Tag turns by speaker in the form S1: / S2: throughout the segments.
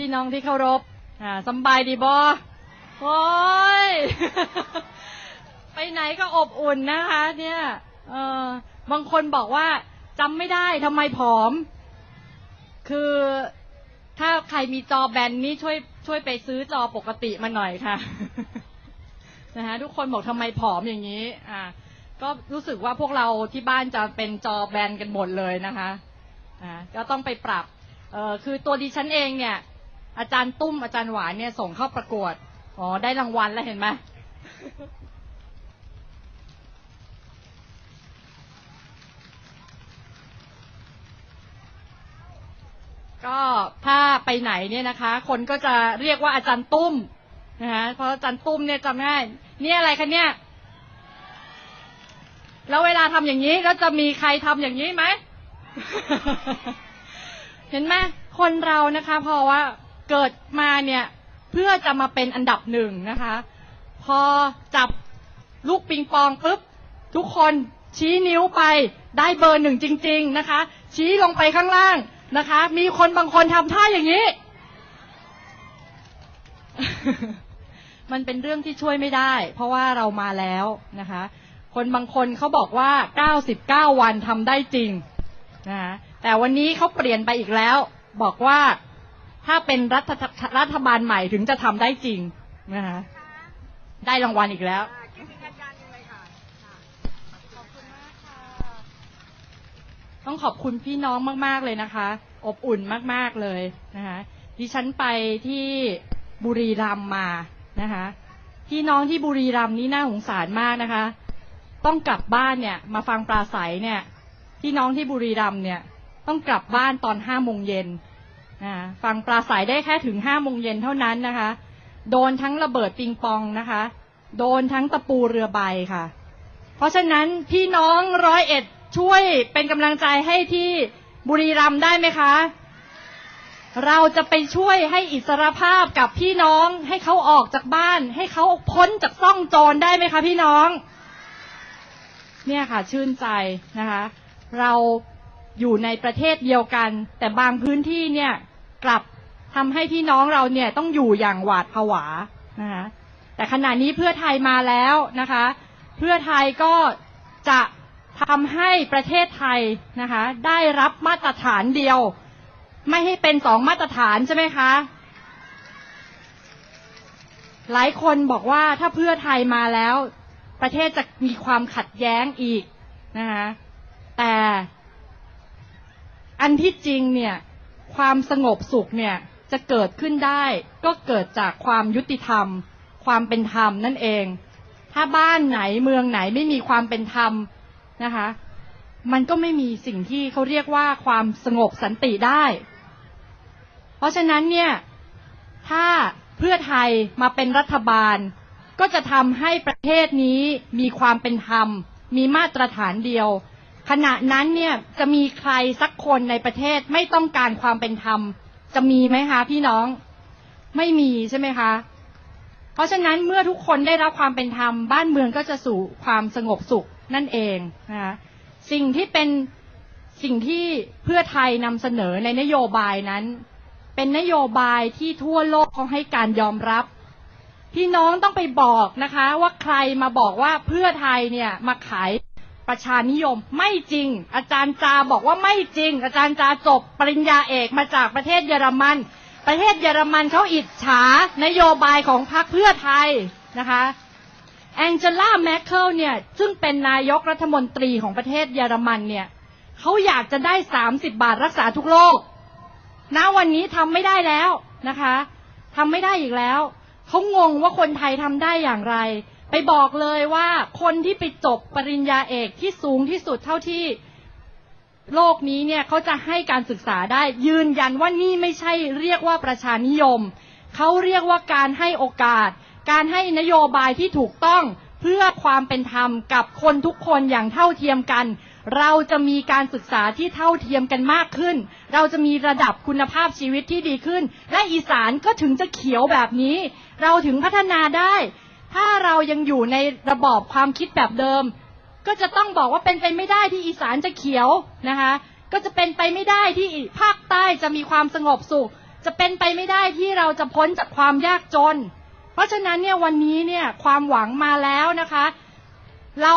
S1: พี่น้องที่เคารพอ่าสำบายดีบอโอ้ย ไปไหนก็อบอุ่นนะคะ เนี่ยเออบางคนบอกว่าจำไม่ได้ทำไมผอม คือถ้าใครมีจอแบนนี่ช่วยช่วยไปซื้อจอปกติมาหน่อยค่ะนะคะทุกคนบอกทำไมผอมอย่างนี้ อ่า ก็รู้สึกว่าพวกเราที่บ้านจะเป็นจอแบนกันหมดเลยนะคะ อ่าก็ต้องไปปรับ เออคือตัวดิฉันเองเนี่ย อาจารย์ตุ้มอาจารย์หวานเนี่ยส่งเข้าประกวด อ๋อ ได้รางวัลแล้วเห็นไหมก็ถ้าไปไหนเนี่ยนะคะ คนก็จะเรียกว่าอาจารย์ตุ้มนะคะเพราะอาจารย์ตุ้มเนี่ยจำง่ายเนี่ยอะไรคะเนี่ย แล้วเวลาทำอย่างนี้แล้วจะมีใครทำอย่างนี้ไหม เห็นไหมคนเรานะคะพราะว่า เกิดมาเนี่ยเพื่อจะมาเป็นอันดับหนึ่งนะคะ พอจับลูกปิงปองปุ๊บทุกคนชี้นิ้วไปได้เบอร์หนึ่งจริง ๆนะคะ ชี้ลงไปข้างล่างนะคะ มีคนบางคนทำท่าอย่างนี้ มันเป็นเรื่องที่ช่วยไม่ได้ เพราะว่าเรามาแล้วนะคะ คนบางคนเขาบอกว่า 99 วันทำได้จริงนะคะแต่วันนี้เขาเปลี่ยนไปอีกแล้ว บอกว่า ถ้าเป็นรัฐรัฐบาลใหม่ถึงจะทำได้จริงนะคะได้รางวัลอีกแล้ว ต้องขอบคุณพี่น้องมาก ๆ เลยนะคะ อบอุ่นมาก ๆ เลยนะคะดิฉันไปที่บุรีรัมย์มานะคะพี่น้องที่บุรีรัมย์นี่น่าสงสารมากนะคะ ต้องกลับบ้านเนี่ย มาฟังปราศัยเนี่ย พี่น้องที่บุรีรัมย์เนี่ย ต้องกลับบ้านตอนห้าโมงเย็น นะฟังปราศัยได้แค่ถึงห้าโมงเย็นเท่านั้นนะคะ โดนทั้งระเบิดปิงปองนะคะ โดนทั้งตะปูเรือใบค่ะ เพราะฉะนั้นพี่น้องร้อยเอ็ดช่วยเป็นกำลังใจให้ที่บุรีรัมย์ได้ไหมคะ เราจะไปช่วยให้อิสรภาพกับพี่น้องให้เขาออกจากบ้าน ให้เขาพ้นจากซ่องโจรได้ไหมคะพี่น้อง เนี่ยค่ะชื่นใจนะคะ เราอยู่ในประเทศเดียวกัน แต่บางพื้นที่เนี่ย กลับทำให้พี่น้องเราเนี่ยต้องอยู่อย่างหวาดผวานะคะแต่ขณะนี้เพื่อไทยมาแล้วนะคะ เพื่อไทยก็จะทำให้ประเทศไทยนะคะ ได้รับมาตรฐานเดียว ไม่ให้เป็นสองมาตรฐานใช่ไหมคะหลายคนบอกว่าถ้าเพื่อไทยมาแล้ว ประเทศจะมีความขัดแย้งอีกนะคะแต่อันที่จริงเนี่ย ความสงบสุขเนี่ยจะเกิดขึ้นได้ ก็เกิดจากความยุติธรรม ความเป็นธรรมนั่นเอง ถ้าบ้านไหนเมืองไหนไม่มีความเป็นธรรมนะคะ มันก็ไม่มีสิ่งที่เขาเรียกว่าความสงบสันติได้ เพราะฉะนั้นเนี่ยถ้าเพื่อไทยมาเป็นรัฐบาล ก็จะทำให้ประเทศนี้มีความเป็นธรรม มีมาตรฐานเดียว ขณะนั้นเนี่ยจะมีใครสักคนในประเทศไม่ต้องการความเป็นธรรม จะมีไหมคะพี่น้องไม่มีใช่ไหมคะ เพราะฉะนั้นเมื่อทุกคนได้รับความเป็นธรรม บ้านเมืองก็จะสู่ความสงบสุขนั่นเองนะคะสิ่งที่เป็นสิ่งที่เพื่อไทยนำเสนอในนโยบายนั้น เป็นนโยบายที่ทั่วโลกเขาให้การยอมรับ พี่น้องต้องไปบอกนะคะ ว่าใครมาบอกว่าเพื่อไทยเนี่ยมาขาย ประชานิยมไม่จริง อาจารย์จาบอกว่าไม่จริง อาจารย์จาจบปริญญาเอกมาจากประเทศเยอรมัน ประเทศเยอรมันเขาอิจฉานโยบายของพรรคเพื่อไทยนะคะแองเจล่าแมคเคิลเนี่ยซึ่งเป็นนายกรัฐมนตรีของประเทศเยอรมันเนี่ยเขาอยากจะได้สามสิบบาทรักษาทุกโรคณวันนี้ทำไม่ได้แล้วนะคะทำไม่ได้อีกแล้ว เขางงว่าคนไทยทำได้อย่างไร ไปบอกเลยว่าคนที่ไปจบปริญญาเอกที่สูงที่สุดเท่าที่โลกนี้เนี่ยเขาจะให้การศึกษาได้ยืนยันว่านี่ไม่ใช่เรียกว่าประชานิยม เขาเรียกว่าการให้โอกาส การให้นโยบายที่ถูกต้องเพื่อความเป็นธรรมกับคนทุกคนอย่างเท่าเทียมกัน เราจะมีการศึกษาที่เท่าเทียมกันมากขึ้น เราจะมีระดับคุณภาพชีวิตที่ดีขึ้น และอีสานก็ถึงจะเขียวแบบนี้ เราถึงพัฒนาได้ ถ้าเรายังอยู่ในระบอบความคิดแบบเดิม ก็จะต้องบอกว่าเป็นไปไม่ได้ที่อีสานจะเขียวนะคะ ก็จะเป็นไปไม่ได้ที่ภาคใต้จะมีความสงบสุข จะเป็นไปไม่ได้ที่เราจะพ้นจากความยากจน เพราะฉะนั้นเนี่ยวันนี้เนี่ยความหวังมาแล้วนะคะ เรา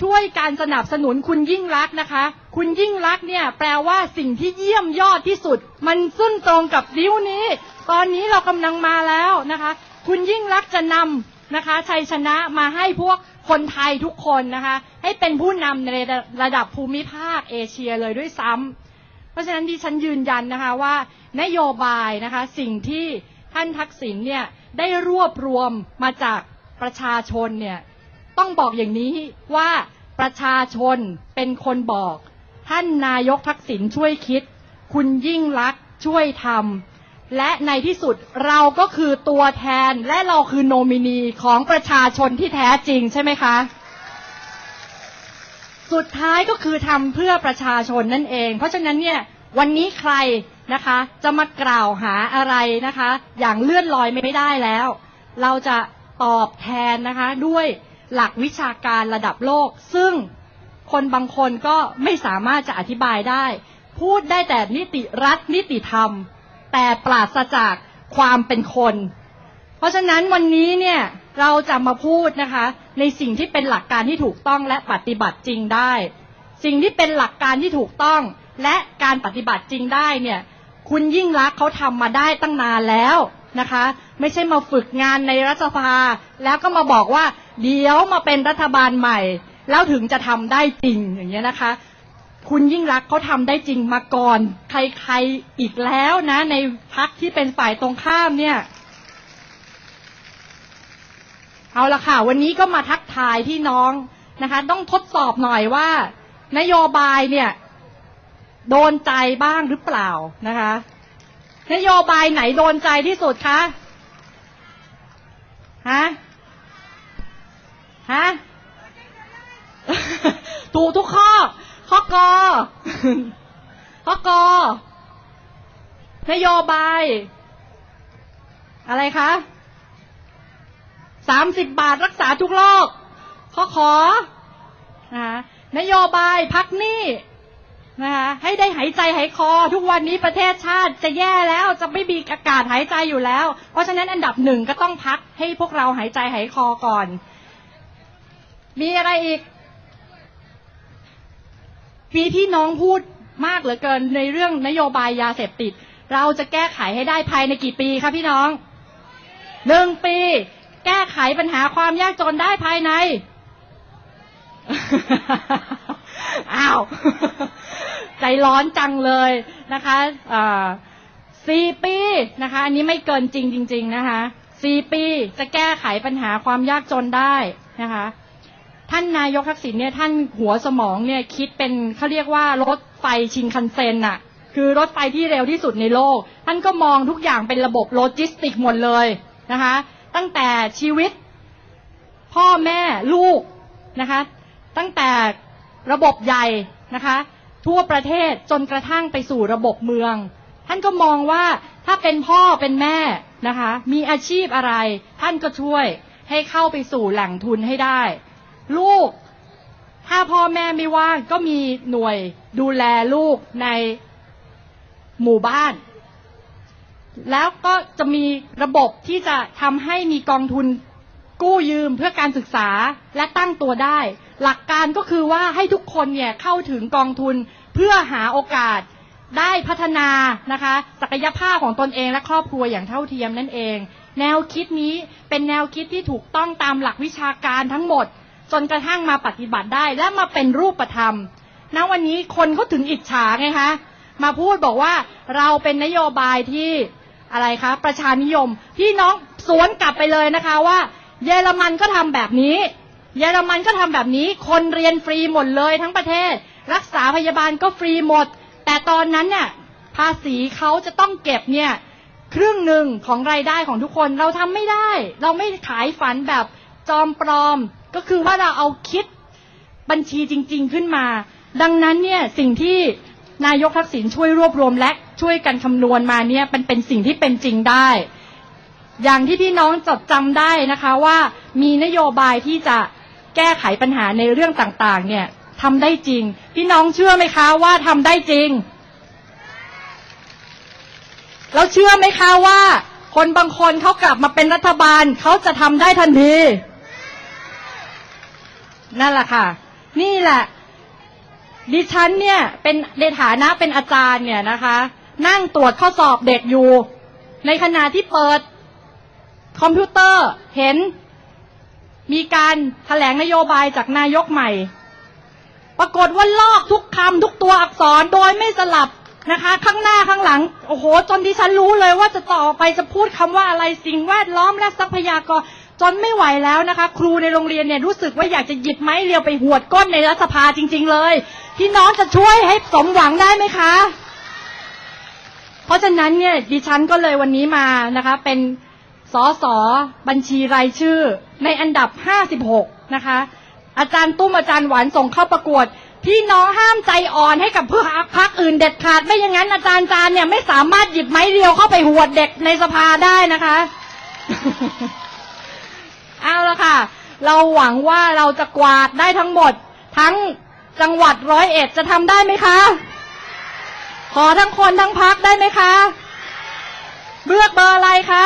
S1: ช่วยการสนับสนุนคุณยิ่งรักนะคะ คุณยิ่งรักเนี่ยแปลว่าสิ่งที่เยี่ยมยอดที่สุด มันซึ่งตรงกับนิ้วนี้ ตอนนี้เรากำลังมาแล้วนะคะ คุณยิ่งรักจะนำนะคะชัยชนะมาให้พวกคนไทยทุกคนนะคะ ให้เป็นผู้นำในระดับภูมิภาคเอเชียเลยด้วยซ้ำเพราะฉะนั้นดิฉันยืนยันนะคะว่านโยบายนะคะสิ่งที่ท่านทักษิณเนี่ยได้รวบรวมมาจากประชาชนเนี่ย ต้องบอกอย่างนี้ว่าประชาชนเป็นคนบอก ท่านนายกทักษิณช่วยคิด คุณยิ่งรักช่วยทำและในที่สุดเราก็คือตัวแทนและเราคือโนมินีของประชาชนที่แท้จริงใช่ไหมคะ สุดท้ายก็คือทำเพื่อประชาชนนั่นเอง เพราะฉะนั้นเนี่ยวันนี้ใครนะคะจะมากล่าวหาอะไรนะคะ อย่างเลื่อนลอยไม่ได้แล้ว เราจะตอบแทนนะคะด้วย หลักวิชาการระดับโลก ซึ่งคนบางคนก็ไม่สามารถจะอธิบายได้ พูดได้แต่นิติรัฐนิติธรรม แต่ปราศจากความเป็นคน เพราะฉะนั้นวันนี้เนี่ยเราจะมาพูดนะคะ ในสิ่งที่เป็นหลักการที่ถูกต้องและปฏิบัติจริงได้ สิ่งที่เป็นหลักการที่ถูกต้องและการปฏิบัติจริงได้เนี่ยคุณยิ่งรักเขาทำมาได้ตั้งนานแล้วนะคะ ไม่ใช่มาฝึกงานในรัฐสภา แล้วก็มาบอกว่า เดี๋ยวมาเป็นรัฐบาลใหม่ แล้วถึงจะทำได้จริงอย่างเงี้ยนะคะ คุณยิ่งรักเขาทำได้จริงมาก่อน ใครๆอีกแล้วนะ ในพักที่เป็นฝ่ายตรงข้ามเนี่ย เอาละค่ะ วันนี้ก็มาทักทายพี่น้องนะคะ ต้องทดสอบหน่อยว่า นโยบายเนี่ย โดนใจบ้างหรือเปล่านะคะ นโยบายไหนโดนใจที่สุดคะฮะ ฮะถูกทุกข้อ ข้อกอข้อกอนโยบาย อะไรคะสามสิบบาทรักษาทุกโรคข้อขอนะคะนโยบายพักหนี้นะคะให้ได้หายใจหายคอ ทุกวันนี้ประเทศชาติจะแย่แล้วจะไม่มีอากาศหายใจอยู่แล้ว เพราะฉะนั้นอันดับหนึ่งก็ต้องพักให้พวกเราหายใจหายคอก่อน มีอะไรอีกมีพี่น้องพูดมากเหลือเกินในเรื่องนโยบายยาเสพติด เราจะแก้ไขให้ได้ภายในกี่ปีคะพี่น้องหนึ่งปี แก้ไขปัญหาความยากจนได้ภายในอ้าวใจร้อนจังเลยนะคะสี่ปีนะคะ อันนี้ไม่เกินจริงจริง ๆ นะคะสี่ปีจะแก้ไขปัญหาความยากจนได้นะคะ ท่านนายกทักษิณเนี่ยท่านหัวสมองเนี่ยคิดเป็นเขาเรียกว่ารถไฟชินคันเซ็นอะคือรถไฟที่เร็วที่สุดในโลก ท่านก็มองทุกอย่างเป็นระบบโลจิสติกหมดเลยนะคะ ตั้งแต่ชีวิต พ่อแม่ลูกนะคะ ตั้งแต่ระบบใหญ่นะคะ ทั่วประเทศจนกระทั่งไปสู่ระบบเมือง ท่านก็มองว่าถ้าเป็นพ่อเป็นแม่นะคะ มีอาชีพอะไร ท่านก็ช่วยให้เข้าไปสู่แหล่งทุนให้ได้ ลูก ถ้าพ่อแม่ไม่ว่างก็มีหน่วยดูแลลูกในหมู่บ้าน แล้วก็จะมีระบบที่จะทำให้มีกองทุนกู้ยืมเพื่อการศึกษาและตั้งตัวได้ หลักการก็คือว่าให้ทุกคนเนี่ยเข้าถึงกองทุนเพื่อหาโอกาสได้พัฒนานะคะศักยภาพของตนเองและครอบครัวอย่างเท่าเทียมนั่นเอง แนวคิดนี้เป็นแนวคิดที่ถูกต้องตามหลักวิชาการทั้งหมด จนกระทั่งมาปฏิบัติได้และมาเป็นรูปธรรมณวันนี้คนเขาถึงอิจฉาไงคะมาพูดบอกว่าเราเป็นนโยบายที่อะไรคะประชานิยมพี่น้องสวนกลับไปเลยนะคะว่า เยอรมันก็ทำแบบนี้ เยอรมันก็ทำแบบนี้ คนเรียนฟรีหมดเลยทั้งประเทศ รักษาพยาบาลก็ฟรีหมด แต่ตอนนั้นเนี่ยภาษีเขาจะต้องเก็บเนี่ยครึ่งหนึ่งของรายได้ของทุกคนเราทำไม่ได้ เราไม่ขายฝันแบบจอมปลอม ก็คือว่าเราเอาคิดบัญชีจริง ๆขึ้นมา ดังนั้นเนี่ยสิ่งที่นายกทักษิณช่วยรวบรวมและช่วยกันคำนวณมาเนี่ยเป็นเป็นสิ่งที่เป็นจริงได้ อย่างที่พี่น้องจดจำได้นะคะว่ามีนโยบายที่จะแก้ไขปัญหาในเรื่องต่างๆ เนี่ยทำได้จริง พี่น้องเชื่อไหมคะว่าทำได้จริง แล้วเชื่อไหมคะว่า คนบางคนเขากลับมาเป็นรัฐบาลเขาจะทำได้ทันที นั่นแหละค่ะ นี่แหละ ดิฉันเนี่ย เป็นในฐานะเป็นอาจารย์เนี่ยนะคะ นั่งตรวจข้อสอบเด็กอยู่ ในขณะที่เปิด คอมพิวเตอร์เห็น มีการแถลงนโยบายจากนายกใหม่ ปรากฏว่าลอกทุกคำทุกตัวอักษรโดยไม่สลับนะคะ ข้างหน้าข้างหลัง โอ้โห จนที่ฉันรู้เลยว่าจะต่อไปจะพูดคำว่าอะไรสิ่งแวดล้อมและทรัพยากร จนไม่ไหวแล้วนะคะ ครูในโรงเรียนเนี่ยรู้สึกว่าอยากจะหยิบไม้เรียวไปหวดก้นในรัฐสภาจริง ๆ เลยพี่น้องจะช่วยให้สมหวังได้ไหมคะ เพราะฉะนั้นเนี่ยดิฉันก็เลยวันนี้มานะคะ เป็นสอสอบัญชีรายชื่อ ในอันดับ 56 นะคะ อาจารย์ตุ้มอาจารย์หวานส่งเข้าประกวด พี่น้องห้ามใจอ่อนให้กับเพื่อพักอื่นเด็ดขาดไม่อย่างนั้นอาจารย์จานเนี่ยไม่สามารถหยิบไม้เรียวเข้าไปหวดเด็กในสภาได้นะคะ เอาละค่ะ เราหวังว่าเราจะกวาดได้ทั้งหมด ทั้งจังหวัดร้อยเอ็ดจะทำได้ไหมคะ ขอทั้งคนทั้งพักได้ไหมคะเลือกเบอร์อะไรคะ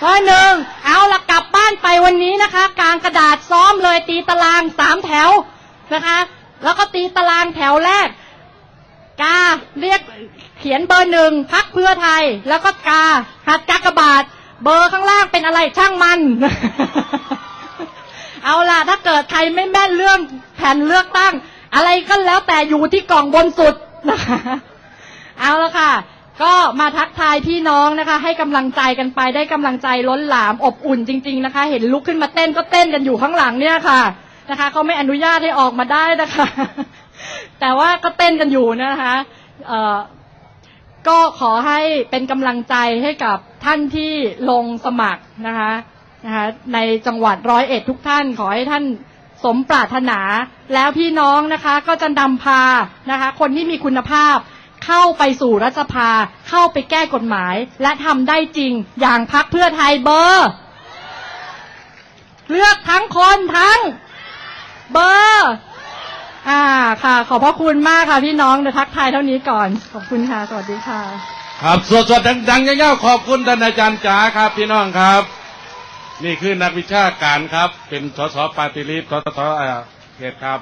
S1: เบอร์หนึ่งเอาละกลับบ้านไปวันนี้นะคะ กลางกระดาษซ้อมเลยตีตารางสามแถวนะคะ แล้วก็ตีตารางแถวแรก กาเรียกเขียนเบอร์หนึ่งพักเพื่อไทย แล้วก็กาหัดกากบาท เบอร์ข้างล่างเป็นอะไรช่างมัน เอาล่ะ ถ้าเกิดใครไม่แม่นเรื่องแผ่นเลือกตั้ง อะไรก็แล้วแต่อยู่ที่กล่องบนสุดนะคะเอาละค่ะ ก็มาทักทายพี่น้องนะคะ ให้กำลังใจกันไปได้กำลังใจล้นหลามอบอุ่นจริง ๆนะคะ เห็นลุกขึ้นมาเต้นก็เต้นกันอยู่ข้างหลังเนี่ยค่ะนะคะเขาไม่อนุญาตให้ออกมาได้นะคะ แต่ว่าก็เต้นกันอยู่นะคะเอ่อ ก็ขอให้เป็นกำลังใจให้กับท่านที่ลงสมัครนะคะนะคะในจังหวัดร้อยเอ็ดทุกท่าน ขอให้ท่านสมปรารถนา แล้วพี่น้องนะคะก็จะนำพานะคะ คนที่มีคุณภาพ เข้าไปสู่รัฐสภา เข้าไปแก้กฎหมาย และทำได้จริงอย่างพักเพื่อไทยเบอร์ เลือกทั้งคนทั้งเบอร์ อ่าค่ะ ขอบพระคุณมากค่ะพี่น้องเดี๋ยวทักทายเท่านี้ก่อน ขอบคุณค่ะ สวัสดีค่ะ
S2: ครับสดสดๆดังๆยาวๆขอบคุณท่านอาจารย์จ๋าครับ พี่น้องครับ นี่คือนักวิชาการครับ เป็นสสปาติลิสสสเออเขตครับ